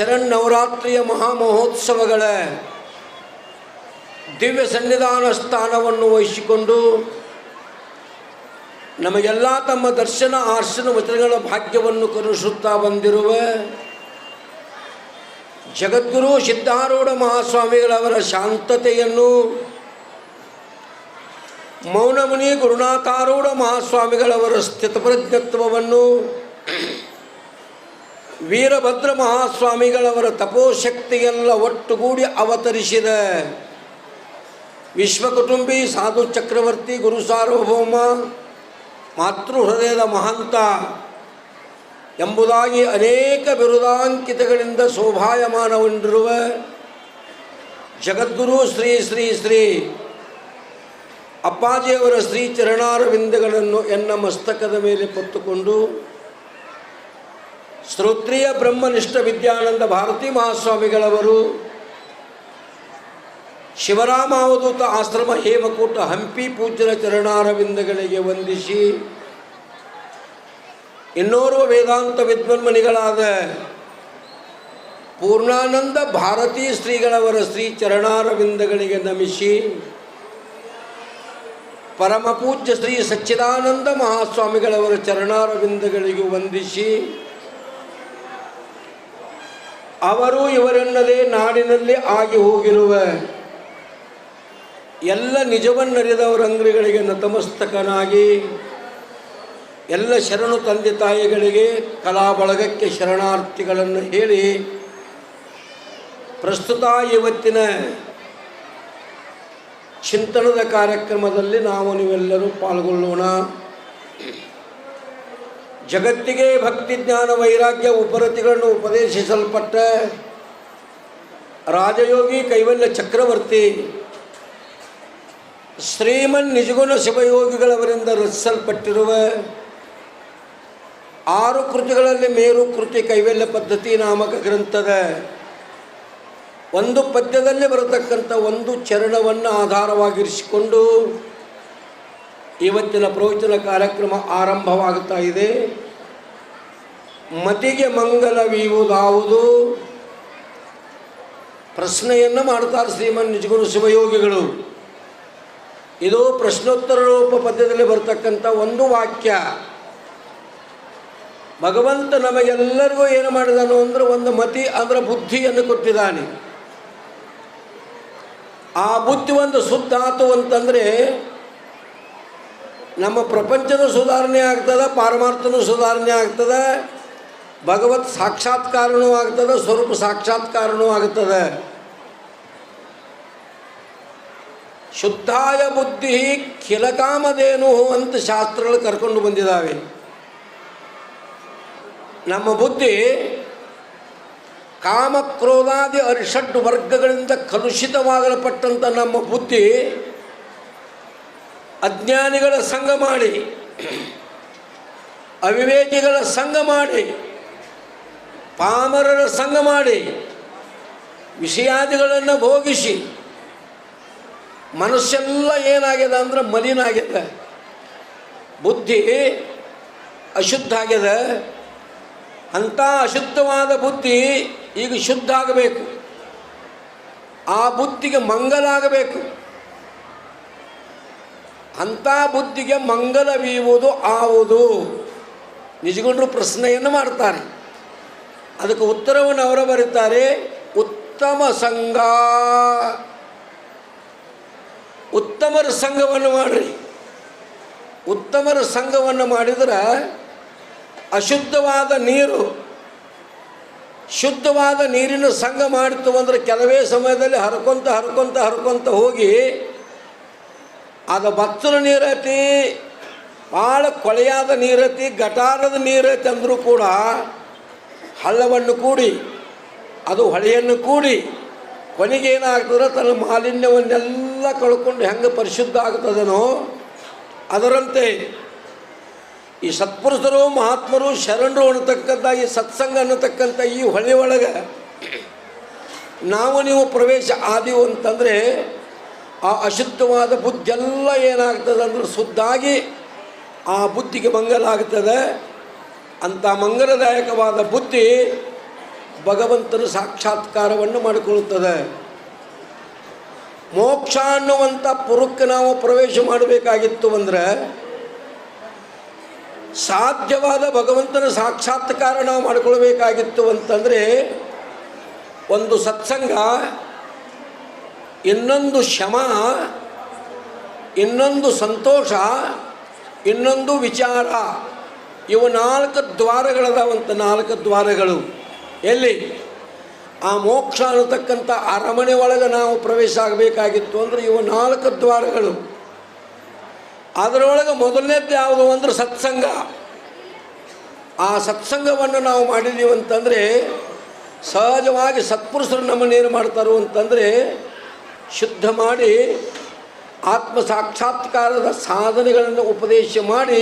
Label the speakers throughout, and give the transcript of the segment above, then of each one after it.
Speaker 1: ಶರನ್ನವರಾತ್ರಿಯ ಮಹಾಮಹೋತ್ಸವಗಳ ದಿವ್ಯ ಸನ್ನಿಧಾನ ಸ್ಥಾನವನ್ನು ವಹಿಸಿಕೊಂಡು ನಮಗೆಲ್ಲ ತಮ್ಮ ದರ್ಶನ ಆರ್ಶನ ವಚನಗಳ ಭಾಗ್ಯವನ್ನು ಕರುಣಿಸುತ್ತಾ ಬಂದಿರುವ ಜಗದ್ಗುರು ಸಿದ್ಧಾರೂಢ ಮಹಾಸ್ವಾಮಿಗಳವರ ಶಾಂತತೆಯನ್ನು ಮೌನಮುನಿ ಗುರುನಾಥಾರೂಢ ಮಹಾಸ್ವಾಮಿಗಳವರ ಸ್ಥಿತಪ್ರಜ್ಞತ್ವವನ್ನು ವೀರಭದ್ರ ಮಹಾಸ್ವಾಮಿಗಳವರ ತಪೋಶಕ್ತಿಯೆಲ್ಲ ಒಟ್ಟುಗೂಡಿ ಅವತರಿಸಿದ. ವಿಶ್ವಕುಟುಂಬಿ ಸಾಧು ಚಕ್ರವರ್ತಿ ಗುರು ಸಾರ್ವಭೌಮ ಮಾತೃ ಹೃದಯದ ಮಹಂತ ಎಂಬುದಾಗಿ ಅನೇಕ ಬಿರುದಾಂಕಿತಗಳಿಂದ ಶೋಭಾಯಮಾನಗೊಂಡಿರುವ ಜಗದ್ಗುರು ಶ್ರೀ ಶ್ರೀ ಶ್ರೀ ಅಪ್ಪಾಜಿಯವರ ಶ್ರೀ ಚರಣಾರವಿಂದಗಳನ್ನು ಎನ್ನ ಮಸ್ತಕದ ಮೇಲೆ ಹೊತ್ತುಕೊಂಡು ಶ್ರೋತ್ರಿಯ ಬ್ರಹ್ಮನಿಷ್ಠ ವಿದ್ಯಾನಂದ ಭಾರತೀ ಮಹಾಸ್ವಾಮಿಗಳವರು ಶಿವರಾಮ ಅವಧೂತ ಆಶ್ರಮ ಹೇಮಕೂಟ ಹಂಪಿ ಪೂಜ್ಯರ ಚರಣಾರವಿಂದಗಳಿಗೆ ವಂದಿಸಿ, ಇನ್ನೋರ್ವ ವೇದಾಂತ ವಿದ್ವನ್ಮನಿಗಳಾದ ಪೂರ್ಣಾನಂದ ಭಾರತೀ ಶ್ರೀಗಳವರ ಶ್ರೀ ಚರಣಾರವಿಂದಗಳಿಗೆ ನಮಿಸಿ, ಪರಮಪೂಜ್ಯ ಶ್ರೀ ಸಚ್ಚಿದಾನಂದ ಮಹಾಸ್ವಾಮಿಗಳವರ ಚರಣಾರವಿಂದಗಳಿಗೂ ವಂದಿಸಿ ಅವರು ಇವರೆನ್ನದೇ ನಾಡಿನಲ್ಲಿ ಆಗಿ ಹೋಗಿರುವ. ಎಲ್ಲ ನಿಜವನ್ನರಿದವರ ಅಂಗಡಿಗಳಿಗೆ ನತಮಸ್ತಕನಾಗಿ, ಎಲ್ಲ ಶರಣು ತಂದೆ ತಾಯಿಗಳಿಗೆ ಕಲಾ ಬಳಗಕ್ಕೆ ಶರಣಾರ್ಥಿಗಳನ್ನು ಹೇಳಿ, ಪ್ರಸ್ತುತ ಇವತ್ತಿನ ಚಿಂತನದ ಕಾರ್ಯಕ್ರಮದಲ್ಲಿ ನಾವು ನೀವೆಲ್ಲರೂ ಪಾಲ್ಗೊಳ್ಳೋಣ. ಜಗತ್ತಿಗೆ ಭಕ್ತಿ ಜ್ಞಾನ ವೈರಾಗ್ಯ ಉಪರತಿಗಳನ್ನು ಉಪದೇಶಿಸಲ್ಪಟ್ಟ ರಾಜಯೋಗಿ ಕೈವಲ್ಯ ಚಕ್ರವರ್ತಿ ಶ್ರೀಮನ್ ನಿಜಗುಣ ಶಿವಯೋಗಿಗಳವರಿಂದ ರಚಿಸಲ್ಪಟ್ಟಿರುವ ಆರು ಕೃತಿಗಳಲ್ಲಿ ಮೇರು ಕೃತಿ ಕೈವಲ್ಯ ಪದ್ಧತಿ ನಾಮಕ ಗ್ರಂಥದ ಒಂದು ಪದ್ಯದಲ್ಲಿ ಬರತಕ್ಕಂಥ ಒಂದು ಚರಣವನ್ನು ಆಧಾರವಾಗಿರಿಸಿಕೊಂಡು ಇವತ್ತಿನ ಪ್ರವಚನ ಕಾರ್ಯಕ್ರಮ ಆರಂಭವಾಗುತ್ತಾ ಇದೆ. ಮತಿಗೆ ಮಂಗಲವೀವುದಾವುದು ಪ್ರಶ್ನೆಯನ್ನು ಮಾಡ್ತಾರೆ ಶ್ರೀಮನ್ ನಿಜಗುರು ಶಿವಯೋಗಿಗಳು. ಇದು ಪ್ರಶ್ನೋತ್ತರ ರೂಪ ಪದ್ಯದಲ್ಲಿ ಬರ್ತಕ್ಕಂಥ ಒಂದು ವಾಕ್ಯ. ಭಗವಂತ ನಮಗೆಲ್ಲರಿಗೂ ಏನು ಮಾಡಿದನು ಅಂದರೆ ಒಂದು ಮತಿ ಅಂದರೆ ಬುದ್ಧಿಯನ್ನು ಕೊಟ್ಟಿದ್ದಾನೆ. ಆ ಬುದ್ಧಿ ಒಂದು ಸುದ್ದಾತು ಅಂತಂದರೆ ನಮ್ಮ ಪ್ರಪಂಚದ ಸುಧಾರಣೆ ಆಗ್ತದೆ, ಪಾರಮಾರ್ಥನೂ ಸುಧಾರಣೆ ಆಗ್ತದೆ, ಭಗವತ್ ಸಾಕ್ಷಾತ್ಕಾರನೂ ಆಗ್ತದೆ, ಸ್ವರೂಪ ಸಾಕ್ಷಾತ್ಕಾರನೂ ಆಗ್ತದೆ. ಶುದ್ಧಾಯ ಬುದ್ಧಿ ಖಿಲಕಾಮದೇನು ಅಂತ ಶಾಸ್ತ್ರಗಳು ಕರ್ಕೊಂಡು ಬಂದಿದ್ದಾವೆ ನಮ್ಮ ಬುದ್ಧಿ ಕಾಮ ಕ್ರೋಧಾದಿ ಅರಿಷಡ್ ವರ್ಗಗಳಿಂದ ಕಲುಷಿತವಾಗಲ್ಪಟ್ಟಂಥ ನಮ್ಮ ಬುದ್ಧಿ ಅಜ್ಞಾನಿಗಳ ಸಂಘ ಮಾಡಿ, ಅವಿವೇಕಿಗಳ ಸಂಘ ಮಾಡಿ, ಪಾಮರರ ಸಂಘ ಮಾಡಿ, ವಿಷಯಾದಿಗಳನ್ನು ಭೋಗಿಸಿ, ಮನಸ್ಸೆಲ್ಲ ಏನಾಗ್ಯದ ಅಂದ್ರೆ ಮಲಿನಾಗಿದೆ ಬುದ್ಧಿ ಅಶುದ್ಧ ಆಗ್ಯದ. ಅಂಥ ಅಶುದ್ಧವಾದ ಬುದ್ಧಿ ಈಗ ಶುದ್ಧ ಆಗಬೇಕು. ಆ ಬುದ್ಧಿಗೆ ಮಂಗಲ ಆಗಬೇಕು ಅಂಥ ಬುದ್ಧಿಗೆ ಮಂಗಲವೀವುದು ಆವುದು. ನಿಜಗೊಂಡ್ರು ಪ್ರಶ್ನೆಯನ್ನು ಮಾಡ್ತಾರೆ. ಅದಕ್ಕೆ ಉತ್ತರವನ್ನು ಅವರು ಬರೀತಾರೆ, ಉತ್ತಮ ಸಂಘ. ಉತ್ತಮರ ಸಂಘವನ್ನು ಮಾಡಿರಿ. ಉತ್ತಮರ ಸಂಘವನ್ನು ಮಾಡಿದ್ರೆ ಅಶುದ್ಧವಾದ ನೀರು, ಶುದ್ಧವಾದ ನೀರಿನ ಸಂಘ ಮಾಡಿತು ಅಂದರೆ ಕೆಲವೇ ಸಮಯದಲ್ಲಿ ಹರ್ಕೊಂತ ಹರ್ಕೊಂತ ಹರ್ಕೊಂತ ಹೋಗಿ ಅದು ಭಕ್ತರ ನೀರೈತಿ, ಭಾಳ ಕೊಳೆಯಾದ ನೀರೈತಿ, ಗಟಾರದ ನೀರೈತಿ ಅಂದರೂ ಕೂಡ ಹಳ್ಳವನ್ನು ಕೂಡಿ, ಅದು ಹೊಳೆಯನ್ನು ಕೂಡಿ, ಕೊನೆಗೆ ಏನಾಗ್ತದೆ, ತನ್ನ ಮಾಲಿನ್ಯವನ್ನೆಲ್ಲ ಕಳ್ಕೊಂಡು ಹೆಂಗೆ ಪರಿಶುದ್ಧ ಆಗ್ತದನೋ, ಅದರಂತೆ ಈ ಸತ್ಪುರುಷರು, ಮಹಾತ್ಮರು ಶರಣರು ಅನ್ನತಕ್ಕಂಥ, ಈ ಸತ್ಸಂಗ ಅನ್ನತಕ್ಕಂಥ ಈ ಹೊಳೆ ಒಳಗೆ, ನಾವು ನೀವು ಪ್ರವೇಶ ಆದೀವು ಅಂತಂದರೆ ಆ ಅಶುದ್ಧವಾದ ಬುದ್ಧಿಯೆಲ್ಲ ಏನಾಗ್ತದೆ ಅಂದ್ರೆ ಶುದ್ಧಾಗಿ ಆ ಬುದ್ಧಿಗೆ ಮಂಗಲ ಆಗ್ತದೆ. ಅಂಥ ಮಂಗಲದಾಯಕವಾದ ಬುದ್ಧಿ ಭಗವಂತನ ಸಾಕ್ಷಾತ್ಕಾರವನ್ನು ಮಾಡಿಕೊಳ್ಳುತ್ತದೆ. ಮೋಕ್ಷ ಅನ್ನುವಂಥ ಪುರಕ್ಕೆ ನಾವು ಪ್ರವೇಶ ಮಾಡಬೇಕಾಗಿತ್ತು ಅಂದರೆ ಸಾಧ್ಯವಾದ ಭಗವಂತನ ಸಾಕ್ಷಾತ್ಕಾರ ನಾವು ಮಾಡಿಕೊಳ್ಬೇಕಾಗಿತ್ತು ಅಂತಂದರೆ ಒಂದು ಸತ್ಸಂಗ ಇನ್ನೊಂದು ಶಮ ಇನ್ನೊಂದು ಸಂತೋಷ, ಇನ್ನೊಂದು ವಿಚಾರ. ಇವು ನಾಲ್ಕು ದ್ವಾರಗಳದಾವಂತ ನಾಲ್ಕು ದ್ವಾರಗಳು. ಎಲ್ಲಿ? ಆ ಮೋಕ್ಷ ಅನ್ನತಕ್ಕಂಥ ಅರಮನೆ ಒಳಗೆ ನಾವು ಪ್ರವೇಶ ಆಗಬೇಕಾಗಿತ್ತು ಅಂದರೆ ಇವು ನಾಲ್ಕು ದ್ವಾರಗಳು. ಅದರೊಳಗೆ ಮೊದಲನೇದ್ದು ಯಾವುದು ಅಂದರೆ ಸತ್ಸಂಗ. ಆ ಸತ್ಸಂಗವನ್ನು ನಾವು ಮಾಡಿದ್ದೀವಿ ಅಂತಂದರೆ ಸಹಜವಾಗಿ ಸತ್ಪುರುಷರು ನಮ್ಮನ್ನೇನು ಮಾಡ್ತಾರೋ ಅಂತಂದರೆ ಶುದ್ಧ ಮಾಡಿ ಆತ್ಮ ಸಾಕ್ಷಾತ್ಕಾರದ ಸಾಧನೆಗಳನ್ನು ಉಪದೇಶ ಮಾಡಿ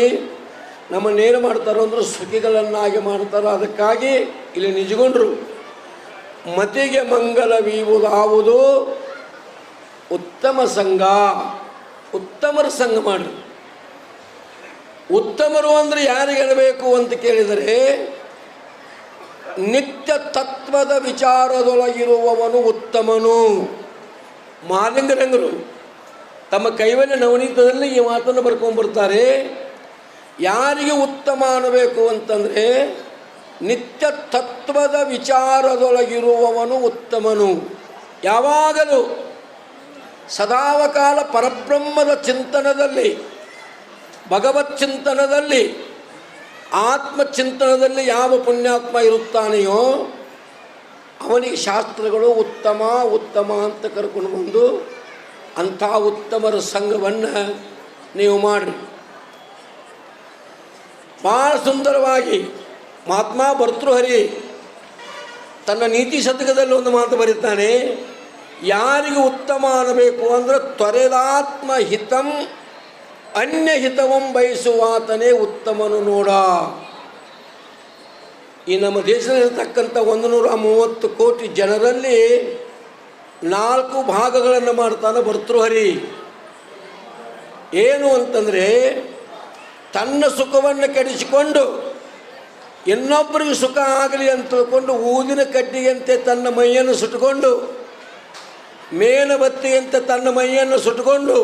Speaker 1: ನಮ್ಮನ್ನೇನು ಮಾಡ್ತಾರೋ ಅಂದ್ರೆ ಸುಖಿಗಳನ್ನಾಗಿ ಮಾಡ್ತಾರೋ ಅದಕ್ಕಾಗಿ ಇಲ್ಲಿ ನಿಜಗೊಂಡ್ರು. ಮತಿಗೆ ಮಂಗಲವೀವುದಾವುದು ಉತ್ತಮ ಸಂಘ, ಉತ್ತಮರ ಸಂಘ ಮಾಡಿ ಉತ್ತಮರು ಅಂದರೆ ಯಾರಿಗೆಲ್ಲಬೇಕು ಅಂತ ಕೇಳಿದರೆ ನಿತ್ಯ ತತ್ವದ ವಿಚಾರದೊಳಗಿರುವವನು ಉತ್ತಮನು. ಮಾಲಿಂಗರಂಗರು ತಮ್ಮ ಕೈವಲ್ಯ ನವನೀತದಲ್ಲಿ ಈ ಮಾತನ್ನು ಬರ್ಕೊಂಡ್ಬರ್ತಾರೆ. ಯಾರಿಗೆ ಉತ್ತಮ ಅನ್ನಬೇಕು ಅಂತಂದರೆ ನಿತ್ಯ ತತ್ವದ ವಿಚಾರದೊಳಗಿರುವವನು ಉತ್ತಮನು. ಯಾವಾಗಲೂ ಸದಾವಕಾಲ ಪರಬ್ರಹ್ಮದ ಚಿಂತನದಲ್ಲಿ, ಭಗವತ್ ಚಿಂತನದಲ್ಲಿ, ಆತ್ಮಚಿಂತನದಲ್ಲಿ ಯಾವ ಪುಣ್ಯಾತ್ಮ ಇರುತ್ತಾನೆಯೋ ಅವನಿಗೆ ಶಾಸ್ತ್ರಗಳು ಉತ್ತಮ ಉತ್ತಮ ಅಂತ ಕರ್ಕೊಂಡು ಬಂದು ಅಂಥ ಉತ್ತಮರ ಸಂಘವನ್ನು ನೀವು ಮಾಡಿರಿ. ಭಾಳ ಸುಂದರವಾಗಿ ಮಹಾತ್ಮ ಭರ್ತೃಹರಿ ತನ್ನ ನೀತಿ ಶತಕದಲ್ಲಿ ಒಂದು ಮಾತು ಬರೀತಾನೆ, ಯಾರಿಗೆ ಉತ್ತಮ ಅನ್ನಬೇಕು ಅಂದರೆ ತ್ವರೆದಾತ್ಮ ಹಿತಂ ಅನ್ಯ ಹಿತವಂ ಬಯಸುವಾತನೇ ಉತ್ತಮನು ನೋಡ. ಈ ನಮ್ಮ ದೇಶದಲ್ಲಿರ್ತಕ್ಕಂಥ ಒಂದು ನೂರ ಮೂವತ್ತು ಕೋಟಿ ಜನರಲ್ಲಿ ನಾಲ್ಕು ಭಾಗಗಳನ್ನು ಮಾಡ್ತಾನೆ ಭರ್ತೃಹರಿ ಏನು ಅಂತಂದರೆ ತನ್ನ ಸುಖವನ್ನು ಕೆಡಿಸಿಕೊಂಡು ಇನ್ನೊಬ್ಬರಿಗೆ ಸುಖ ಆಗಲಿ ಅಂತ ತಿಳ್ಕೊಂಡು ಊದಿನ ಕಡ್ಡಿಯಂತೆ ತನ್ನ ಮೈಯನ್ನು ಸುಟ್ಟುಕೊಂಡು, ಮೇಣಬತ್ತಿಯಂತೆ ತನ್ನ ಮೈಯನ್ನು ಸುಟ್ಟುಕೊಂಡು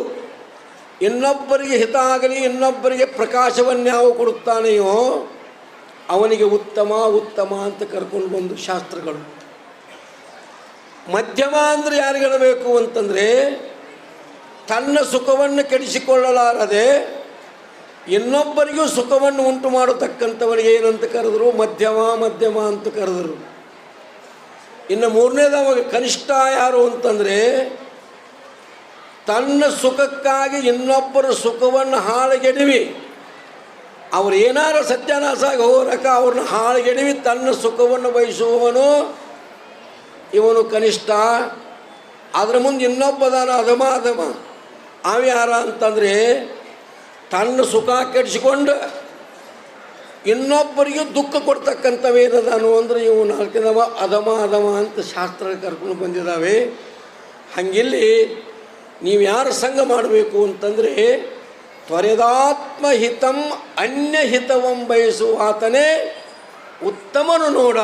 Speaker 1: ಇನ್ನೊಬ್ಬರಿಗೆ ಹಿತ ಆಗಲಿ, ಇನ್ನೊಬ್ಬರಿಗೆ ಪ್ರಕಾಶವನ್ನು ಯಾವ ಕೊಡುತ್ತಾನೆಯೋ ಅವನಿಗೆ ಉತ್ತಮ ಉತ್ತಮ ಅಂತ ಕರ್ಕೊಂಡು ಬಂದು ಶಾಸ್ತ್ರಗಳು. ಮಧ್ಯಮ ಅಂದರೆ ಯಾರಿಗಿರಬೇಕು ಅಂತಂದರೆ, ತನ್ನ ಸುಖವನ್ನು ಕೆಡಿಸಿಕೊಳ್ಳಲಾರದೆ ಇನ್ನೊಬ್ಬರಿಗೂ ಸುಖವನ್ನು ಉಂಟು ಮಾಡತಕ್ಕಂಥವನಿಗೆ ಏನಂತ ಕರೆದರು? ಮಧ್ಯಮ ಮಧ್ಯಮ ಅಂತ ಕರೆದರು. ಇನ್ನು ಮೂರನೇದವಾಗ ಕನಿಷ್ಠ ಯಾರು ಅಂತಂದರೆ, ತನ್ನ ಸುಖಕ್ಕಾಗಿ ಇನ್ನೊಬ್ಬರ ಸುಖವನ್ನು ಹಾಳುಗೆಡವಿ. ಅವ್ರು ಏನಾರು ಸತ್ಯಾನಾಸಾಗಿ ಹೋರಕ ಅವ್ರನ್ನ ಹಾಳುಗೆಡವಿ ತನ್ನ ಸುಖವನ್ನು ಬಯಸುವವನು ಇವನು ಕನಿಷ್ಠ. ಅದರ ಮುಂದೆ ಇನ್ನೊಬ್ಬದಾನ ಅಧಮ ಅಧಮ ಅವ್ಯಾರ ಅಂತಂದರೆ ತನ್ನ ಸುಖ ಕೆಡಿಸಿಕೊಂಡು ಇನ್ನೊಬ್ಬರಿಗೆ ದುಃಖ ಕೊಡ್ತಕ್ಕಂಥವೇನದಾನು ಅಂದರೆ ಇವು ನಾಲ್ಕಿನವ ಅಧಮ ಅಧಮ ಅಂತ ಶಾಸ್ತ್ರ ಕರ್ಕೊಂಡು ಬಂದಿದ್ದಾವೆ. ಹಂಗಿಲ್ಲಿ ನೀವು ಯಾರು ಸಂಘ ಮಾಡಬೇಕು ಅಂತಂದರೆ ತ್ವರೆದಾತ್ಮ ಹಿತಂ ಅನ್ಯ ಹಿತವಂ ಬಯಸುವಾತನೇ ಉತ್ತಮನು ನೋಡ.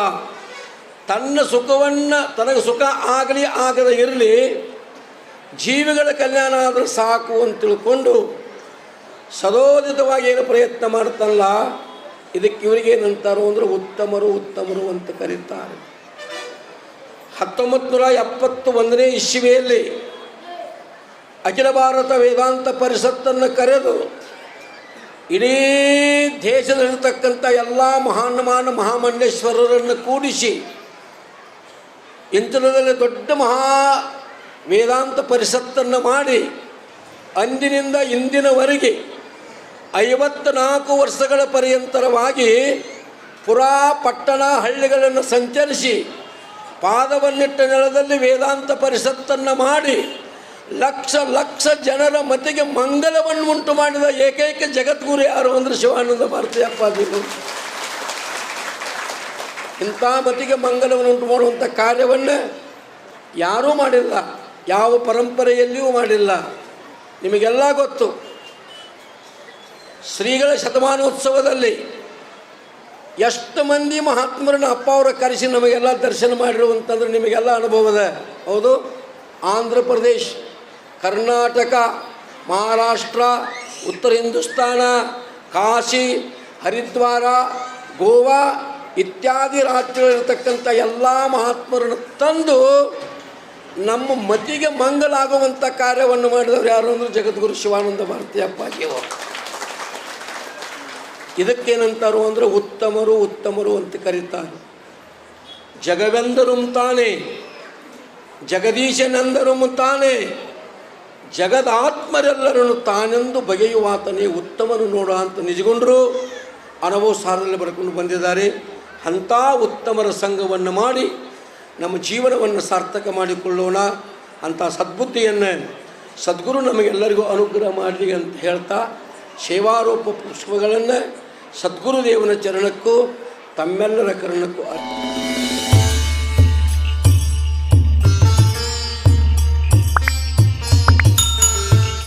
Speaker 1: ತನ್ನ ಸುಖವನ್ನು, ತನಗೆ ಸುಖ ಆಗಲಿ ಆಗದ ಇರಲಿ, ಜೀವಿಗಳ ಕಲ್ಯಾಣ ಆದರೆ ಸಾಕು ಅಂತ ತಿಳ್ಕೊಂಡು ಸದೋದಿತವಾಗಿ ಏನು ಪ್ರಯತ್ನ ಮಾಡ್ತಲ್ಲ ಇದಕ್ಕೆ ಇವರಿಗೇನಂತಾರೋ ಅಂದರೆ ಉತ್ತಮರು ಉತ್ತಮರು ಅಂತ ಕರೀತಾರೆ. ಹತ್ತೊಂಬತ್ತು ನೂರ ಎಪ್ಪತ್ತು ಒಂದನೇ ಇಸ್ವಿಯಲ್ಲಿ ಅಖಿಲ ಭಾರತ ವೇದಾಂತ ಪರಿಷತ್ತನ್ನು ಕರೆದು ಇಡೀ ದೇಶದಲ್ಲಿರ್ತಕ್ಕಂಥ ಎಲ್ಲ ಮಹಾನ್ಮಾನ ಮಹಾಮಂಡೇಶ್ವರರನ್ನು ಕೂಡಿಸಿ ಇಂಥದಲ್ಲಿ ದೊಡ್ಡ ಮಹಾ ವೇದಾಂತ ಪರಿಷತ್ತನ್ನು ಮಾಡಿ ಅಂದಿನಿಂದ ಇಂದಿನವರೆಗೆ ಐವತ್ನಾಲ್ಕು ವರ್ಷಗಳ ಪರ್ಯಂತರವಾಗಿ ಪುರಾ ಪಟ್ಟಣ ಹಳ್ಳಿಗಳನ್ನು ಸಂಚರಿಸಿ ಪಾದವನ್ನಿಟ್ಟ ನೆಲದಲ್ಲಿ ವೇದಾಂತ ಪರಿಷತ್ತನ್ನು ಮಾಡಿ ಲಕ್ಷ ಲಕ್ಷ ಜನರ ಮತಿಗೆ ಮಂಗಲವನ್ನು ಉಂಟು ಮಾಡಿದ ಏಕೈಕ ಜಗದ್ಗುರು ಯಾರು ಅಂದ್ರೆ ಶಿವಾನಂದ ಭಾರತೀಯಪ್ಪಾದಿಗಳು ಇಂಥ ಮತಿಗೆ ಮಂಗಲವನ್ನು ಉಂಟು ಮಾಡುವಂಥ ಕಾರ್ಯವನ್ನು ಯಾರೂ ಮಾಡಿಲ್ಲ, ಯಾವ ಪರಂಪರೆಯಲ್ಲಿಯೂ ಮಾಡಿಲ್ಲ. ನಿಮಗೆಲ್ಲ ಗೊತ್ತು, ಶ್ರೀಗಳ ಶತಮಾನೋತ್ಸವದಲ್ಲಿ ಎಷ್ಟು ಮಂದಿ ಮಹಾತ್ಮರನ್ನ ಅಪ್ಪ ಅವರ ಕರೆಸಿ ನಮಗೆಲ್ಲ ದರ್ಶನ ಮಾಡಿರುವಂತಂದ್ರೆ ನಿಮಗೆಲ್ಲ ಅನುಭವದ, ಹೌದು? ಆಂಧ್ರ ಪ್ರದೇಶ್ ಕರ್ನಾಟಕ, ಮಹಾರಾಷ್ಟ್ರ, ಉತ್ತರ ಹಿಂದೂಸ್ತಾನ, ಕಾಶಿ, ಹರಿದ್ವಾರ, ಗೋವಾ ಇತ್ಯಾದಿ ರಾಜ್ಯಗಳಿರ್ತಕ್ಕಂಥ ಎಲ್ಲ ಮಹಾತ್ಮರನ್ನು ತಂದು ನಮ್ಮ ಮತಿಗೆ ಮಂಗಲಾಗುವಂಥ ಕಾರ್ಯವನ್ನು ಮಾಡಿದವರು ಯಾರು ಅಂದ್ರೆ ಜಗದ್ಗುರು ಶಿವಾನಂದ ಭಾರತಿ ಅಪ್ಪಾಜಿಯವರು ಇದಕ್ಕೇನಂತಾರು ಅಂದರೆ ಉತ್ತಮರು ಉತ್ತಮರು ಅಂತ ಕರೀತಾರೆ. ಜಗವೆಂದರು ತಾನೇ, ಜಗದೀಶನೆಂದರು ತಾನೇ ಜಗದಾತ್ಮರೆಲ್ಲರನ್ನು ತಾನೆಂದು ಬಗೆಯುವಾತನೇ ಉತ್ತಮನು ನೋಡ ಅಂತ ನಿಜಗೊಂಡರು ಅನುಭವ ಸಾರದಲ್ಲಿ ಬರ್ಕೊಂಡು ಬಂದಿದ್ದಾರೆ. ಅಂಥ ಉತ್ತಮರ ಸಂಘವನ್ನು ಮಾಡಿ ನಮ್ಮ ಜೀವನವನ್ನು ಸಾರ್ಥಕ ಮಾಡಿಕೊಳ್ಳೋಣ ಅಂಥ ಸದ್ಬುದ್ಧಿಯನ್ನು ಸದ್ಗುರು ನಮಗೆಲ್ಲರಿಗೂ ಅನುಗ್ರಹ ಮಾಡಲಿ ಅಂತ ಹೇಳ್ತಾ ಸೇವಾರೋಪ ಪುಷ್ಪಗಳನ್ನು ಸದ್ಗುರುದೇವನ ಚರಣಕ್ಕೂ ತಮ್ಮೆಲ್ಲರ ಕರಣಕ್ಕೂ ಅರ್ಪಿಸಿ